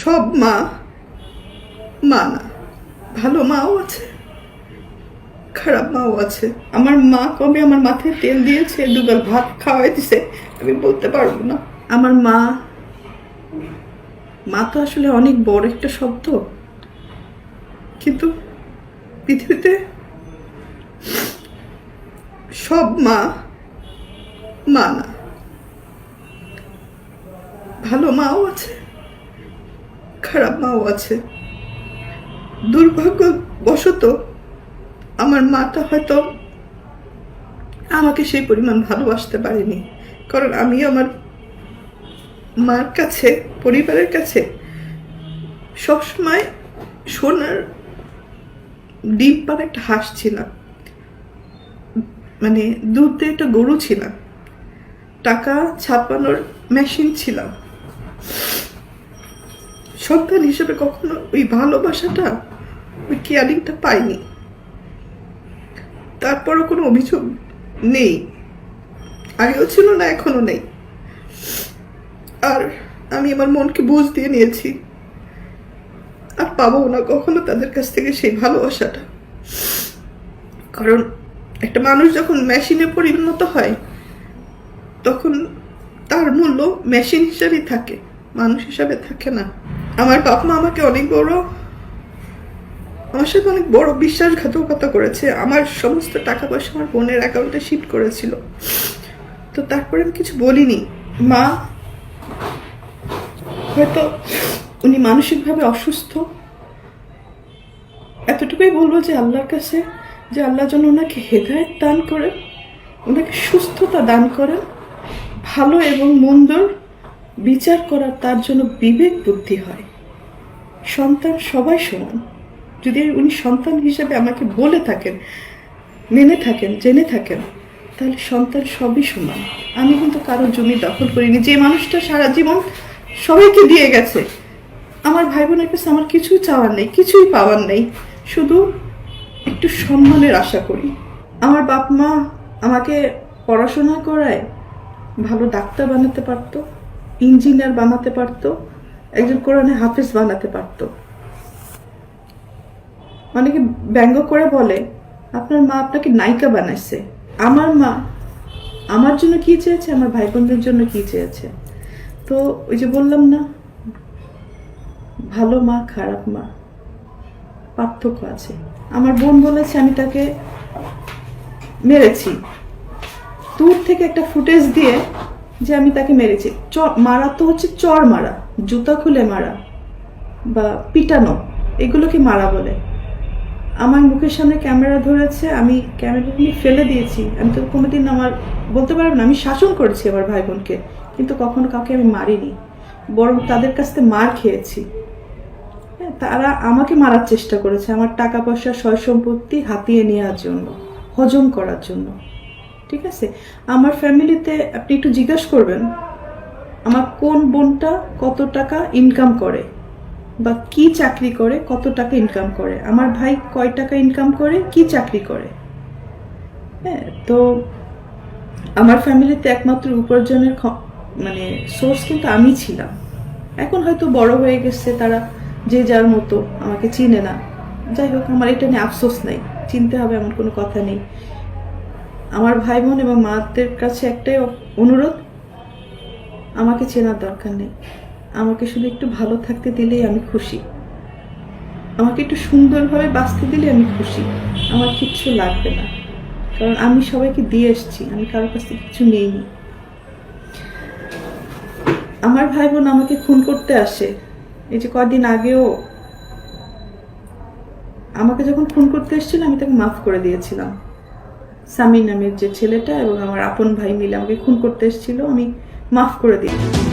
সব মা মা না, ভালো মাও আছে, খারাপ মাও আছে। আমার মা কবে আমার মাথায় তেল দিয়েছে, দুগাল ভাত খাওয়াই দিছে, আমি বলতে পারব না। আমার মা মা তো আসলে অনেক বড় একটা শব্দ। কিন্তু পৃথিবীতে সব মা মা না, ভালো মাও আছে। খারাপ মাও আছে। দুর্ভাগ্যবশত আমার মাটা হয়তো আমাকে সেই পরিমাণ ভালোবাসতে পারেনি। কারণ আমি আমার মার কাছে, পরিবারের কাছে সবসময় সোনার ডিম পার একটা হাঁস ছিলাম। মানে দুধ একটা গরু ছিলাম। টাকা ছাপানোর মেশিন ছিলাম। সন্তান হিসেবে কখনো ওই ভালোবাসাটা, ওই কেয়ারিংটা পাইনি। তারপরও কোনো অভিযোগ নেই। আগেও ছিল না, এখনও নেই। আর আমি আমার মনকে বুঝ দিয়ে নিয়েছি। আর পাবো না কখনো তাদের কাছ থেকে সেই ভালোবাসাটা। কারণ একটা মানুষ যখন মেশিনে পরিণত হয়, তখন তার মূল্য মেশিন হিসাবেই থাকে, মানুষ হিসাবে থাকে না। আমার মা আমাকে অনেক বড়, আমার সাথে অনেক বড় বিশ্বাসঘাতকতা করেছে। আমার সমস্ত টাকা পয়সা আমার বোনের অ্যাকাউন্টে শিফট করেছিল। তো তারপরে আমি কিছু বলিনি। মা, হয়তো উনি মানসিকভাবে অসুস্থ। এতটুকুই বলব যে আল্লাহর কাছে, যে আল্লাহ যেন ওনাকে হেদায়ত দান করেন, ওনাকে সুস্থতা দান করেন, ভালো এবং মন্দর বিচার করার তার জন্য বিবেক বুদ্ধি হয়। সন্তান সবাই সমান। যদি উনি সন্তান হিসেবে আমাকে বলে থাকেন, মেনে থাকেন, জেনে থাকেন, তাহলে সন্তান সবই সমান। আমি কিন্তু কারোর জমি দখল করিনি। যে মানুষটা সারা জীবন সবাইকে দিয়ে গেছে, আমার ভাই বোনের কাছে আমার কিছুই চাওয়ার নেই, কিছুই পাওয়ার নেই। শুধু একটু সম্মানের আশা করি। আমার বাপ মা আমাকে পড়াশোনা করায়, ভালো ডাক্তার বানাতে পারতো। ইঞ্জিনিয়ার বানাতে পারতো, একজন কোরআনে হাফেজ বানাতে পারতো। অনেকে ব্যঙ্গ করে বলে, আপনার মা আপনাকে নায়িকা বানাইছে। আমার মা আমার জন্য কি চেয়েছে? আমার ভাই বোনদের জন্য কি চেয়েছে? তো ওই যে বললাম না, ভালো মা, খারাপ মা, পার্থক্য আছে। আমার বোন বলেছে, আমি তাকে মেরেছি। দূর থেকে একটা ফুটেজ দিয়ে যে আমি তাকে মেরেছি। মারা তো হচ্ছে চর মারা জুতা খুলে মারা বা পিটানো এগুলোকে মারা বলে। আমার মুখের সামনে ক্যামেরা ধরেছে আমি ক্যামেরা নিয়ে ফেলে দিয়েছি। আমি তো কোনোদিন আমার বলতে পারব না আমি শাসন করেছি আমার ভাই বোনকে কিন্তু কখনো কাউকে আমি মারিনি। বরং তাদের কাছ থেকে মার খেয়েছি। হ্যাঁ, তারা আমাকে মারার চেষ্টা করেছে আমার টাকা পয়সা সয় সম্পত্তি হাতিয়ে নেওয়ার জন্য হজম করার জন্য। ঠিক আছে? আমার ফ্যামিলিতে আপনি একটু জিজ্ঞাসা করবেন, আমার কোন বোনটা কত টাকা ইনকাম করে বা কি চাকরি করে, কত টাকা ইনকাম করে? আমার ভাই কয় টাকা ইনকাম করে, কি চাকরি করে? হ্যাঁ তো আমার ফ্যামিলিতে একমাত্র উপার্জনের মানে সোর্স কিন্তু আমি ছিলাম। এখন হয়তো বড় হয়ে গেছে, তারা যে যার মতো আমাকে চিনে না। যাই হোক, আমার এটা নিয়ে আফসোস নেই। চিনতে হবে, এমন কোনো কথা নেই। আমার ভাই বোন এবং মাদের কাছে একটাই অনুরোধ, আমাকে চেনার দরকার নেই। আমাকে শুধু একটু ভালো থাকতে দিলেই আমি খুশি। আমাকে একটু সুন্দরভাবে বাঁচতে দিলে আমি খুশি। আমার কিচ্ছু লাগবে না। কারণ আমি সবাইকে দিয়ে এসেছি, আমি কারোর কাছ থেকে কিছু নেইনি। আমার ভাই বোন আমাকে খুন করতে আসে। এই যে কদিন আগেও আমাকে যখন খুন করতে এসেছিল, আমি তাকে মাফ করে দিয়েছিলাম। সামি নামের যে ছেলেটা এবং আমার আপন ভাই মিলে আমাকে খুন করতে এসেছিল, আমি মাফ করে দিয়েছি